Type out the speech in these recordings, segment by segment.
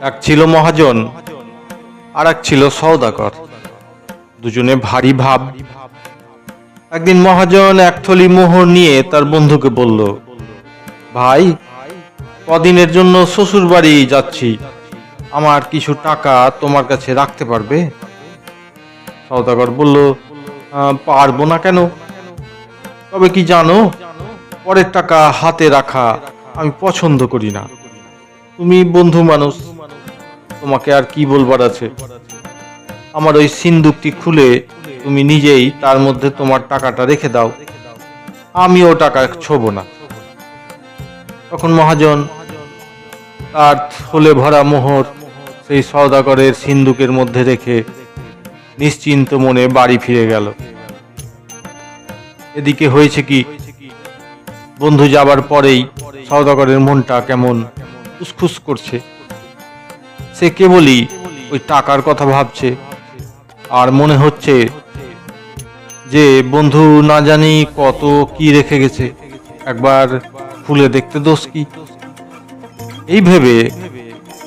এক ছিল মহাজন আর এক ছিল সওদাগর। দুজনে ভারী ভাব। একদিন মহাজন এক থলি মোহর নিয়ে তার বন্ধুকে বলল ভাই কদিনের জন্য শ্বশুর বাড়ি যাচ্ছি। আমার কিছু টাকা তোমার কাছে রাখতে পারবে? সওদাগর বলল "আহ, পারব না কেন? তবে কি জানো পরের টাকা হাতে রাখা আমি পছন্দ করি না। তুমি বন্ধু মানুষ তোমাকে আর কি বলবার আছে? আমার ওই সিন্দুকটি খুলে তুমি নিজেই তার মধ্যে তোমার টাকাটা রেখে দাও। আমিও টাকা ছোব না। তখন মহাজন তার থলে ভরা মোহর সেই সওদাগরের সিন্দুকের মধ্যে রেখে নিশ্চিন্ত মনে বাড়ি ফিরে গেল। এদিকে হয়েছে কি? বন্ধু যাবার পরেই সওদাগরের মনটা কেমন উসখুস করছে। সে কেবলই ওই টাকার কথা ভাবছে। আর মনে হচ্ছে যে বন্ধু না জানি কত কি রেখে গেছে। একবার খুলে দেখতে দোষ কি? এই ভেবে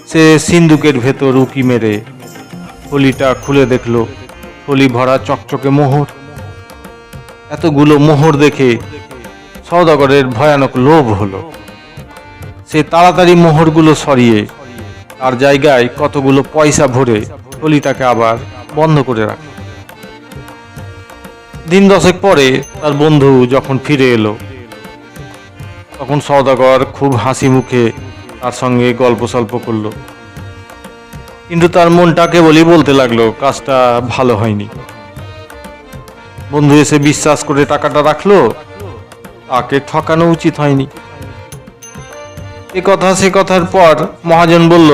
সে সিন্দুকের ভেতর উকি মেরে থলিটা খুলে দেখল। থলি ভরা চকচকে মোহর। এতগুলো মোহর দেখে সওদাগরের ভয়ানক লোভ হলো। সে তাড়াতাড়ি মোহরগুলো সরিয়ে তার জায়গায় কতগুলো পয়সা ভরে থলিটাকে আবার বন্ধ করে রাখল। দিন দশেক পরে তার বন্ধু যখন ফিরে এলো, তখন সওদাগর খুব হাসি মুখে তার সঙ্গে গল্প সল্প করল। কিন্তু তার মনটা কেবলই বলতে লাগল, কাজটা ভালো হয়নি। বন্ধু এসে বিশ্বাস করে টাকাটা রাখল, তাকে ঠকানো উচিত হয়নি। এ কথা, সে কথার পর মহাজন বলল,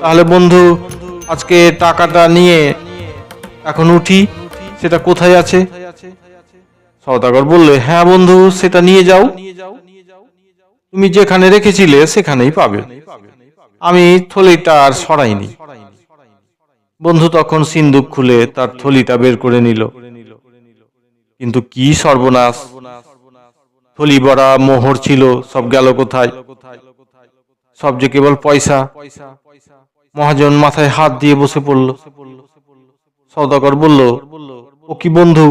তাহলে বন্ধু, আজকে টাকাটা নিয়ে এখন উঠি, সেটা কোথায় আছে? সওদাগর বললে হ্যাঁ বন্ধু, সেটা নিয়ে যাও। তুমি যেখানে রেখেছিলে, সেখানেই পাবে। আমি থলিটা আর সরাইনি। বন্ধু তখন সিন্দুক খুলে তার থলিটা বের করে নিল। কিন্তু কি সর্বনাশ! থলি বড়া মোহর ছিল, সব গেল কোথায়? সব যে কেবল পয়সা, মহাজন মাথায় হাত দিয়ে বসে পড়ল। সৌদাগর বলল, ও কি বন্ধু?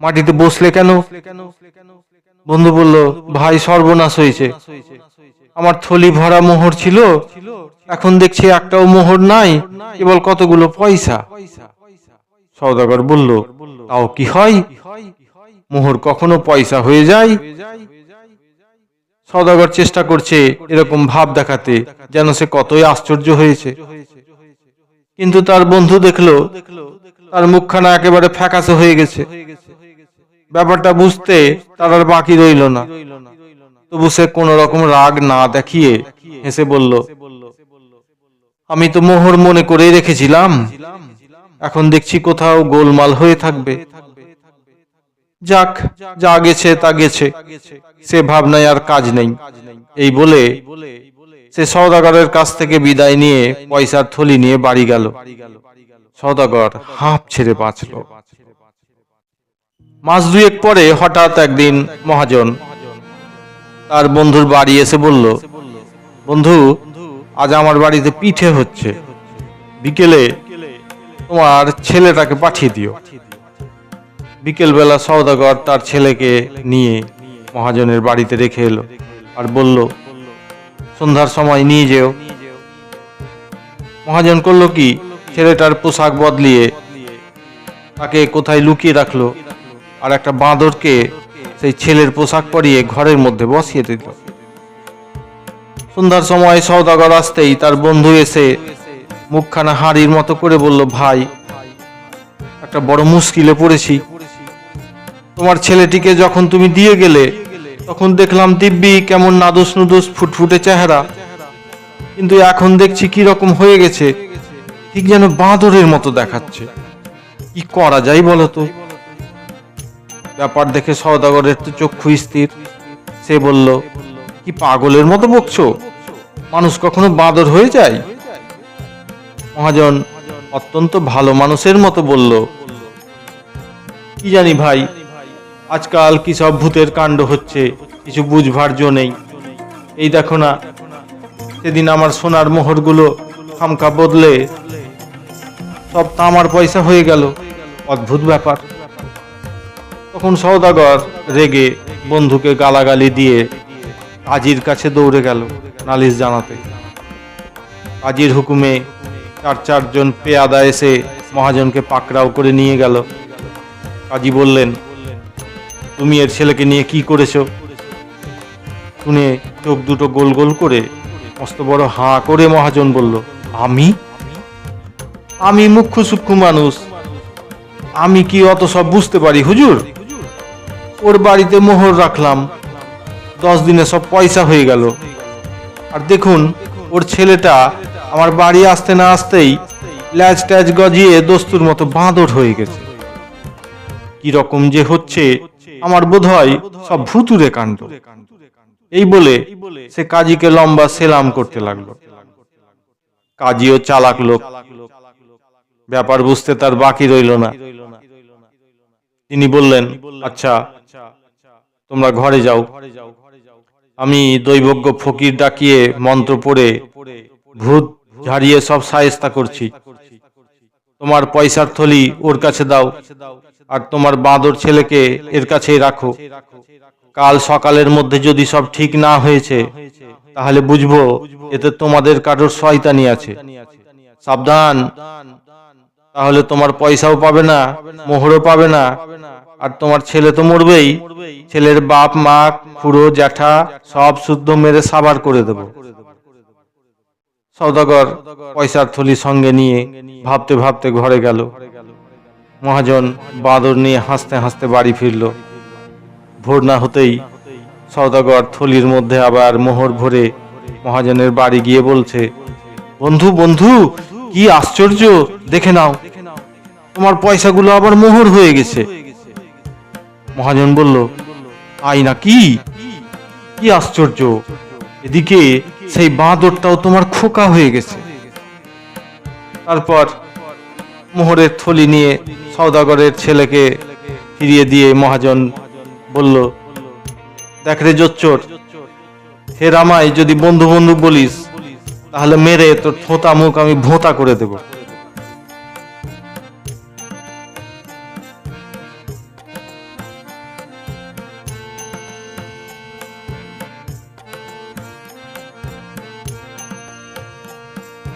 মাটিতে বসলে কেন? বন্ধু বলল, ভাই, সর্বনাশ হয়েছে। আমার থলি ভরা মোহর ছিল। এখন দেখছি একটাও মোহর নাই, কেবল কতগুলো পয়সা। সৌদাগর বলল, তাও কি হয়? মোহর কখনো পয়সা হয়ে যায়? সৌদাগর চেষ্টা করছে এরকম ভাব দেখাতে, যেন সে কতই আশ্চর্য হয়েছে। কিন্তু তার বন্ধু দেখল, তার মুখখানা একেবারে ফ্যাকাশে হয়ে গেছে। ব্যাপারটা বুঝতে তার আর বাকি রইল না। তবু সে কোন রকম রাগ না দেখিয়ে হেসে বলল, আমি তো মোহর মনে করেই রেখেছিলাম। এখন দেখছি কোথাও গোলমাল হয়ে থাকবে। যাক, যা গেছে তা গেছে। সে ভাবনায় আর কাজ নেই। এই বলে সে সওদাগরের কাছ থেকে বিদায় নিয়ে পয়সার থলি নিয়ে বাড়ি গেল। সওদাগর হাঁপ ছেড়ে বাঁচল। মাস দুয়েক পরে হঠাৎ একদিন মহাজন তার বন্ধুর বাড়ি এসে বলল, বন্ধু, আজ আমার বাড়িতে পিঠে হচ্ছে। বিকেলে তোমার ছেলেটাকে পাঠিয়ে দিও। বিকেলবেলা সওদাগর তার ছেলেকে নিয়ে মহাজনের বাড়িতে রেখে এলো আর বলল, সন্ধ্যার সময় নিয়ে যেও। মহাজন করল কি, ছেলেটার পোশাক বদলিয়ে তাকে কোথায় লুকিয়ে রাখল আর একটা বাঁদরকে সেই ছেলের পোশাক পরিয়ে ঘরের মধ্যে বসিয়ে দিল। সন্ধ্যার সময় সওদাগর আসতেই তার বন্ধু এসে মুখখানা হাড়ির মতো করে বলল, ভাই, একটা বড় মুশকিলে পড়েছি। তোমার ছেলেটিকে যখন তুমি দিয়ে গেলে, তখন দেখলাম দিব্যি কেমন নাদুস নুদুস ফুটফুটে চেহারা। কিন্তু এখন দেখছি কি রকম হয়ে গেছে, ঠিক যেন বাঁদরের মতো দেখাচ্ছে। কি করা যায় বলো তো? ব্যাপার দেখে সওদাগরের তো চক্ষু স্থির। সে বলল, কি পাগলের মতো বকছো? মানুষ কখনো বাঁদর হয়ে যায়? মহাজন অত্যন্ত ভালো মানুষের মতো বলল, কি জানি ভাই আজকাল কি সব ভূতের কাণ্ড হচ্ছে, কিছু বুঝবার জো নেই। এই দেখো না, সেদিন আমার সোনার মোহরগুলো খামকা বদলে সব তামার পয়সা হয়ে গেল। অদ্ভুত ব্যাপার। তখন সৌদাগর রেগে বন্ধুকে গালাগালি দিয়ে কাজীর কাছে দৌড়ে গেল নালিশ জানাতে। কাজীর হুকুমে চার চারজন পেয়াদা এসে মহাজনকে পাকড়াও করে নিয়ে গেল। কাজী বললেন তুমি এর ছেলেকে নিয়ে কি করেছ? শুনে চোখ দুটো গোল গোল করে মস্ত বড় হাঁ করে মহাজন বলল, আমি? আমি মুখ্য সূক্ষ্ম মানুষ। আমি কি অত সব বুঝতে পারি, হুজুর? ওর বাড়িতে মোহর রাখলাম। দশ দিনে সব পয়সা হয়ে গেল। আর দেখুন, ওর ছেলেটা আমার বাড়ি আসতে না আসতেই ল্যাজ ট্যাজ গজিয়ে দস্তুর মতো বাঁদর হয়ে গেছে। কি রকম যে হচ্ছে আমার বোধ হয় সব ভুতুরে কাণ্ড। এই বলে সে কাজীকে লম্বা সেলাম করতে লাগল। কাজীও চালাক লোক। ব্যাপার বুঝতে তার বাকি রইল না। তিনি বললেন আচ্ছা তোমরা ঘরে যাও। আমি দৈবজ্ঞ ফকির ডাকিয়ে মন্ত্র পড়ে ভূত ঝাড়িয়ে সব সায়স্তা করছি। তোমার পয়সার থলি ওর কাছে দাও। আর তোমার বাঁদর ছেলেকে এর কাছেই রাখো। কাল সকালের মধ্যে যদি সব ঠিক না হয়েছে, তাহলে বুঝব এতে তোমাদের কারোর শয়তানি আছে। সাবধান। তাহলে তোমার পয়সাও পাবে না, মোহরও পাবে না, আর তোমার ছেলে তো মরবেই। ছেলের বাপ, মা, খুড়ো, জ্যাঠা সব শুদ্ধ মেরে সাবার করে দেব। সৌদাগর পয়সার থলি সঙ্গে নিয়ে ভাবতে ভাবতে ঘরে গেল। মহাজন বাঁদর নিয়ে হাসতে হাসতে বাড়ি ফিরল। ভোর না হতেই সৌদাগর থলির মধ্যে আবার মোহর ভরে মহাজনের বাড়ি গিয়ে বলছে, বন্ধু বন্ধু, কি আশ্চর্য, দেখে নাও, তোমার পয়সাগুলো আবার মোহর হয়ে গেছে। মহাজন বলল, আই না কি? কি আশ্চর্য, এদিকে সেই বাঁদরটাও তোমার খোকা হয়ে গেছে। তারপর মোহরের থলি নিয়ে সৌদাগরের ছেলেকে ফিরিয়ে দিয়ে মহাজন বলল, দেখ রে জোচ্চোর, হে রামাই, যদি বন্ধু বন্ধু বলিস, তাহলে মেরে তোর থোতা মুখ আমি ভোঁতা করে দেবো।